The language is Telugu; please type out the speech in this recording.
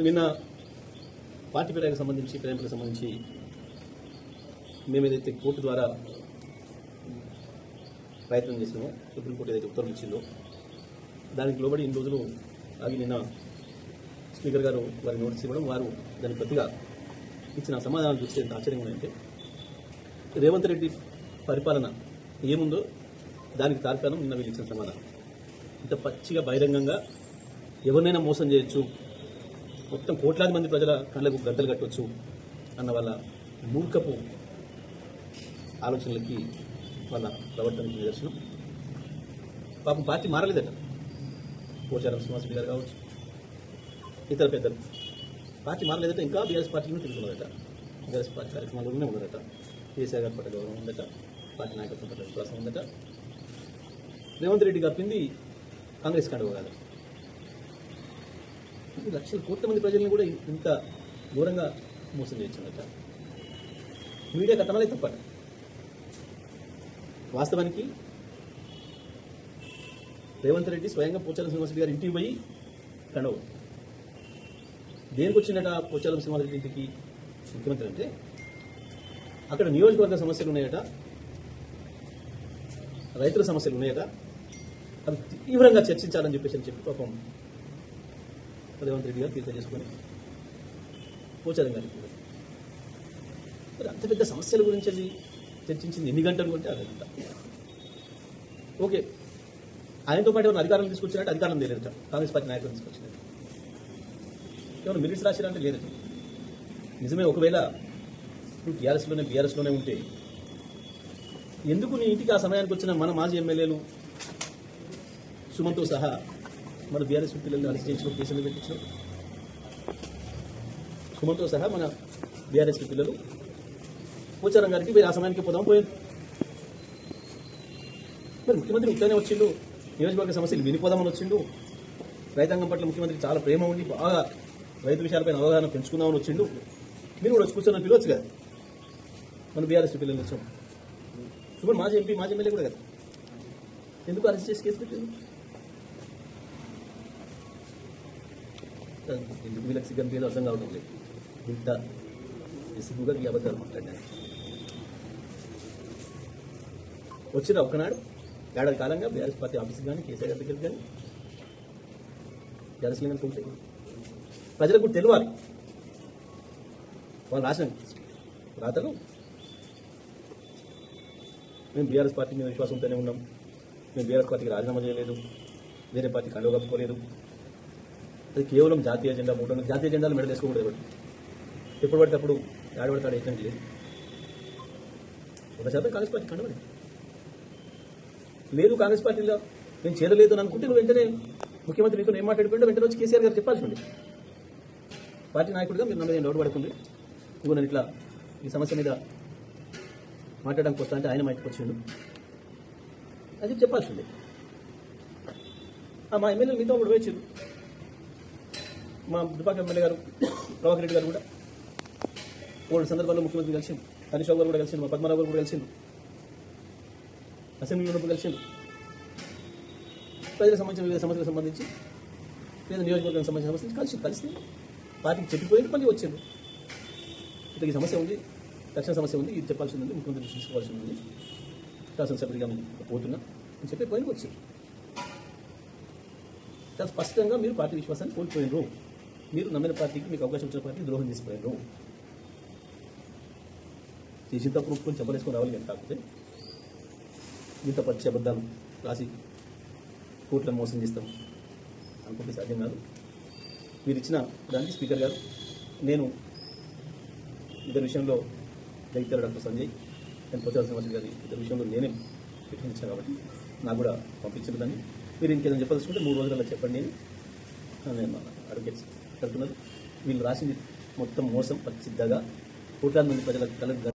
నిన్న పార్టీ ఫిర్యాదుకు సంబంధించి ప్రేమకు సంబంధించి మేము ఏదైతే కోర్టు ద్వారా ప్రయత్నం చేసినామో సుప్రీంకోర్టు ఏదైతే ఉత్తర్వులు ఇచ్చిందో దానికి లోబడి ఇన్ని రోజులు అవి నిన్న స్పీకర్ గారు వారి నోటీస్ ఇవ్వడం వారు దాని ప్రతిగా ఇచ్చిన సమాధానం చూస్తే ఎంత ఆశ్చర్యంగా ఉందంటే రేవంత్ రెడ్డి పరిపాలన ఏముందో దానికి తార్కాణం నిన్న వీళ్ళు ఇచ్చిన సమాధానం. ఇంత పచ్చిగా బహిరంగంగా ఎవరినైనా మోసం చేయొచ్చు మొత్తం కోట్లాది మంది ప్రజల కళ్ళకు గద్దలు కట్టవచ్చు అన్న వాళ్ళ మూర్ఖపు ఆలోచనలకి వాళ్ళ ప్రవర్తనకి నిదర్శనం. పాపం పార్టీ మారలేదట. పోచారం శ్రీనివాసరెడ్డి గారు కావచ్చు ఇతర పెద్దలు. పార్టీ మారలేదట ఇంకా బీఆర్ఎస్ పార్టీని తిరుగుతున్నదట బీఆర్ఎస్ పార్టీ కార్యక్రమాల్లోనే ఉన్నదట కేసీఆర్ గారి పట్ల గౌరవం ఉందట పార్టీ నాయకత్వం పట్ల విశ్వాసం ఉందట. రేవంత్ రెడ్డి కప్పింది కాంగ్రెస్ కండువ కాదు లక్షల కోట్ల మంది ప్రజల్ని కూడా ఇంత ఘోరంగా మోసం చేయొచ్చిందట మీడియా కథనాలే తప్పట వాస్తవానికి రేవంత్ రెడ్డి స్వయంగా పోచారం శ్రీనివాసరెడ్డి గారి ఇంటికి పోయి కండవు దేనికి వచ్చిందట పోచారం శ్రీనివాసరెడ్డి ఇంటికి ముఖ్యమంత్రి అంటే? అక్కడ నియోజకవర్గ సమస్యలు ఉన్నాయట. రైతుల సమస్యలు ఉన్నాయట. అవి తీవ్రంగా చర్చించాలని చెప్పేసి అని చెప్పి పాపం రేవంత్ రెడ్డి గారు ఫిల్టర్ చేసుకొని పోచారం గారికి మరి అంత పెద్ద సమస్యల గురించి అది చర్చించింది. ఎన్ని గంటలు అంటే అదంతా ఓకే. ఆయనతో పాటు ఎవరిని అధికారం తీసుకొచ్చినట్టు అధికారం లేదట కాంగ్రెస్ పార్టీ నాయకులు తీసుకొచ్చినట్టు. ఎవరు మినిట్స్ రాశారంటే లేదు. నిజమే ఒకవేళ ఇప్పుడు టీఆర్ఎస్లోనే బీఆర్ఎస్లోనే ఉంటే ఎందుకు నీ ఇంటికి ఆ సమయానికి వచ్చిన మన మాజీ ఎమ్మెల్యేలు సుమంతో సహా మన బీఆర్ఎస్ పిల్లల్ని అరెస్ట్ చేయించిన కేసులు పెట్టించారు సుమంతో సహా మన బీఆర్ఎస్ పిల్లలు. పోచారం గారికి మీరు ఆ సమయానికి పోదాం పోయారు మరి ముఖ్యమంత్రి ఉత్తనే వచ్చిండు నియోజకవర్గ సమస్యలు వినిపోదామని వచ్చిండు. రైతాంగం పట్ల ముఖ్యమంత్రికి చాలా ప్రేమ ఉండి బాగా రైతు విషయాలపైన అవగాహన పెంచుకుందామని వచ్చిండు. మీరు కూడా వచ్చి కూర్చొని పిలవచ్చు కదా? మన బీఆర్ఎస్ పిల్లలు వచ్చాం. సుమన్ మాజీ ఎంపీ మాజీ ఎమ్మెల్యే కూడా కదా? ఎందుకు అరెస్ట్ చేసి కేసు పెట్టింది ఎందుకు వీళ్ళకి సిగ్గం పేరు అర్థం కావడం లేదు ఇంత సిగ్గుగా ఈ అబద్ధాలు మాట్లాడాను వచ్చిన ఒకనాడు ఏడాది కాలంగా బీఆర్ఎస్ పార్టీ ఆఫీస్కి కానీ కేసీఆర్ గారి దగ్గరికి కానీ బీఆర్ఎస్ కానీ అనుకుంటే ప్రజలకు కూడా తెలియాలి వాళ్ళు రాసిన రాతలు. మేము బీఆర్ఎస్ పార్టీ మీద విశ్వాసంతోనే ఉన్నాం. మేము బీఆర్ఎస్ పార్టీకి రాజీనామా చేయలేదు. వేరే పార్టీ కండువ కప్పుకోలేదు. అది కేవలం జాతీయ జెండా మూడు జాతీయ జెండాలు మెడల్ వేసుకోకూడదు ఎవరు ఎప్పుడు పడితే అప్పుడు ఆడబడతాడు ఆడ లేదు. ఒక శాతం కాంగ్రెస్ పార్టీ కండబడి లేదు కాంగ్రెస్ పార్టీలో నేను చేరలేదు అని అనుకుంటే నువ్వు వెంటనే ముఖ్యమంత్రి నీతో ఏం మాట్లాడిపోయిందో వెంటనే వచ్చి కేసీఆర్ గారు చెప్పాల్సి ఉంది పార్టీ నాయకుడిగా మీరు నన్ను డౌట్ పడుతుంది. నువ్వు నేను ఇట్లా ఈ సమస్య మీద మాట్లాడడానికి వస్తా అంటే ఆయన మా ఇంటికి వచ్చిండు. అది చెప్పాల్సి ఉంది. మా ఎమ్మెల్యే మీతో కూడా వేచిండు మా దుబాక ఎమ్మెల్యే గారు ప్రభాకర్ రెడ్డి గారు కూడా మూడు సందర్భాల్లో ముఖ్యమంత్రి కలిసిండు హరీష్ గారు కూడా కలిసిండు మా పద్మనాభ గారు కూడా కలిసిండు అసెంబ్లీలో ఉన్నప్పుడు కలిసిండు ప్రజలకు సంబంధించిన వివిధ సమస్యలకు సంబంధించి లేదా నియోజకవర్గానికి సంబంధించిన సమస్యలు కలిసి కలిసి పార్టీకి చెప్పిపోయింది మళ్ళీ వచ్చింది. ఇట్లా ఈ సమస్య ఉంది తక్షణ సమస్య ఉంది ఇది చెప్పాల్సి ఉంది ముఖ్యమంత్రి తీసుకోవాల్సి ఉంది. శాసనసభ్యుడిగా నేను పోతున్నా అని చెప్పి పోయిన వచ్చింది. స్పష్టంగా మీరు పార్టీ విశ్వాసాన్ని కోల్పోయినరు. మీరు నమ్మిన పార్టీకి మీకు అవకాశం ఇచ్చిన పార్టీ ద్రోహం చేసిపోయారు. చేసి తప్పుడు ఒప్పుకొని చెప్పలేసుకొని రావాలి కానీ కాకపోతే? ఇంత పచ్చి అబద్ధాలు రాసి కోట్లను మోసం చేస్తాం. అనుకుంటే సాధ్యం కాదు. మీరు ఇచ్చిన దానికి స్పీకర్ గారు నేను ఇద్దరి విషయంలో జగిత్యాల డాక్టర్ సంజయ్ నేను పోచాల శ్రీనివాస్ గారి ఇద్దరి విషయంలో నేనే పెట్టించాను కాబట్టి నాకు కూడా పంపించిన దాన్ని. మీరు ఇంకేదైనా చెప్పదలుచుకుంటే మూడు రోజులలో చెప్పండి అని నేను అడ్వకేట్స్ చెప్తున్నారు వీళ్ళు రాసింది మొత్తం మోసం పచ్చిద్దగా కోట్లాది మంది ప్రజల కలకు